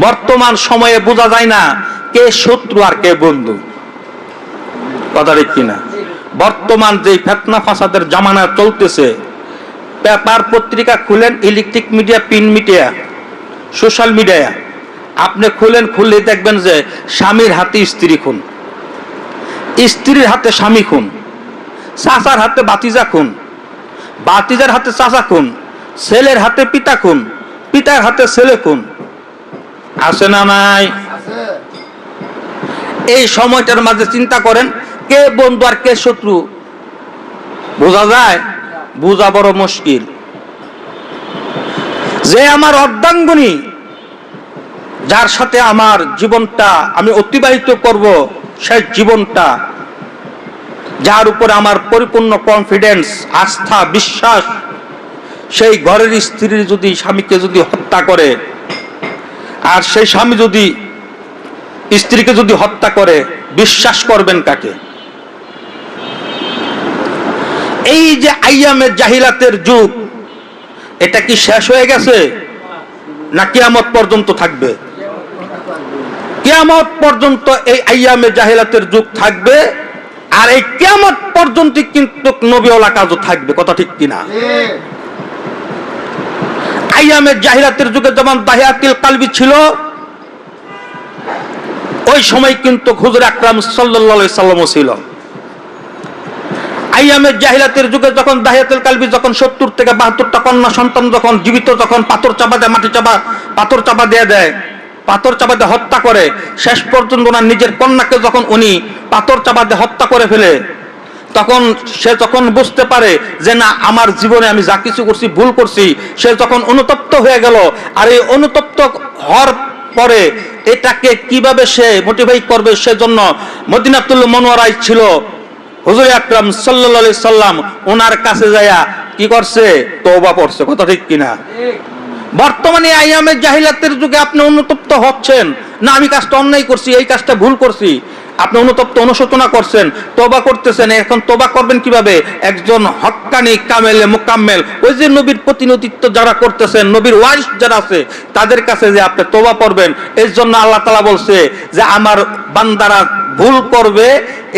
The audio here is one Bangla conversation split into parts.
বর্তমান সময়ে বোঝা যায় না কে শত্রু আর কে বন্ধু। কথা কিনা? বর্তমান যে ফেতনা ফাসাদের জামানা চলতেছে, পেপার পত্রিকা খুলেন electric media, print media, social media. আপনি খুলেন খুললে দেখবেন যে স্বামীর হাতে স্ত্রী খুন। স্ত্রীর হাতে স্বামী খুন। চাচার হাতে বাতিজা খুন। বাতিজার হাতে চাচা খুন। ছেলের হাতে পিতা খুন। পিতার হাতে ছেলে খুন। আছে না নাই? এই সময়টার মাঝে চিন্তা করেন, কে বন্ধু আর কে শত্রু? বোঝা যায়? বোঝা বড় মুশকিল। যে আমার অর্ধাঙ্গনী, যার সাথে আমার জীবনটা আমি অতিবাহিত করব সেই জীবনটা, যার উপরে আমার পরিপূর্ণ কনফিডেন্স আস্থা, বিশ্বাস, সেই ঘরের স্ত্রী যদি স্বামীকে যদি হত্যা করে আর সেই স্বামী যদি স্ত্রীকে যদি হত্যা করে, বিশ্বাস করবেন কাকে? এই যে আইয়ামের জাহিলাতের যুগ, এটা কি শেষ হয়ে গেছে? না কিয়ামত পর্যন্ত থাকবে? কিয়ামত পর্যন্ত এই আইয়ামে জাহিলাতের যুগ থাকবে, আর এই কিয়ামত পর্যন্ত কিন্তু নবীওয়ালা কাজও থাকবে, কথা ঠিক কিনা? আইয়ামের জাহিলাতের যুগে যেমন দাহিয়াতিল কালবি ছিল, ওই সময় কিন্তু হুজুর আকরাম সাল্লাল্লাহু সাল্লামও ছিল। আইয়ামের জাহিলাতের যুগে যখন দাহিয়াতুল কালবি যখন সত্তর থেকে বাহাত্তরটা কন্যা সন্তান যখন জীবিত, যখন পাথর চাপা দেয়, মাটি চাপা, পাথর চাপা দিয়ে দেয়, পাথর চাপা দিয়ে হত্যা করে, শেষ পর্যন্ত ওনার নিজের কন্যাকে যখন উনি পাথর চাপা দিয়ে হত্যা করে ফেলে তখন সে যখন বুঝতে পারে যে না, আমার জীবনে আমি যা কিছু করছি, ভুল করছি, সে যখন অনুতপ্ত হয়ে গেল। আর এই অনুতপ্ত হওয়ার পরে এটাকে কীভাবে সে মোটিভেট করবে সেজন্য মদিনাতুল মনোয়ারাই ছিল হুজুর আকরাম সাল্লাল্লাহু সাল্লাম ওনার কাছে যায়া কি করছে? তওবা পড়ছে কথা ঠিক কিনা? বর্তমানে আইয়ামের জাহিলাতের যুগে আপনি অনুতপ্ত হচ্ছেন। না, আমি কাজটা অন্যায় করছি, এই কাজটা ভুল করছি। আপনি অনুতপ্ত, অনুশোচনা করছেন তোবা করতেছেন, এখন তোবা করবেন কীভাবে? একজন হক্কানি কামেলে মোকাম্মেল। ওই যে নবীর প্রতিনিধিত্ব যারা করতেছেন, নবীর ওয়াইস যারা আছে, তাদের কাছে যে আপনি তোবা করবেন এর জন্য আল্লাহ তালা বলছে যে আমার বান্দারা ভুল করবে।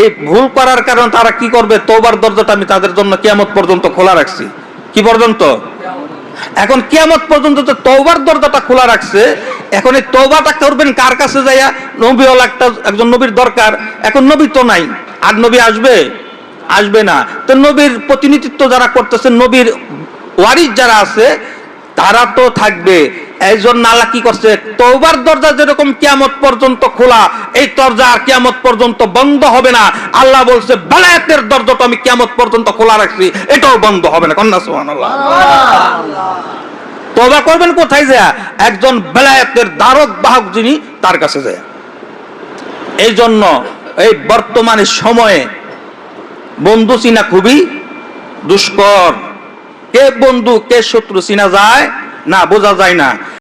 এই ভুল করার কারণে তারা কি করবে? তোবার দরজাটা আমি তাদের জন্য কিয়ামত পর্যন্ত খোলা রাখছি। কি পর্যন্ত? এখন কিয়ামত পর্যন্ত তো তওবার দরজাটা খোলা রাখছে এখন এই তওবাটা করবেন কার কাছে যাইয়া? নবীওয়ালা একটা একজন নবীর দরকার। এখন নবী তো নাই। আর নবী আসবে? আসবে না। তো নবীর প্রতিনিধিত্ব যারা করতেছে, নবীর ওয়ারিস যারা আছে, তারা তো থাকবে। জন্য আল্লাহ কি করছে? তওবার দরজা যেরকম কিয়ামত পর্যন্ত খোলা, এই দরজা আর কিয়ামত পর্যন্ত বন্ধ হবে না। আল্লাহ বলছে, বেলায়েতের দরজাটা আমি কিয়ামত পর্যন্ত খোলা রাখছি। এটাও বন্ধ হবে না। কন্যা সুবহানাল্লাহ। তবা করবেন কোথায় যায়? একজন বেলায়েতের দ্বারক বাহক যিনি তার কাছে যায়। এই জন্য এই বর্তমানে সময়ে বন্ধু চিনা খুবই দুষ্কর। কে বন্ধু, কে শত্রু চিনা যায়? না, বোঝা যায় না।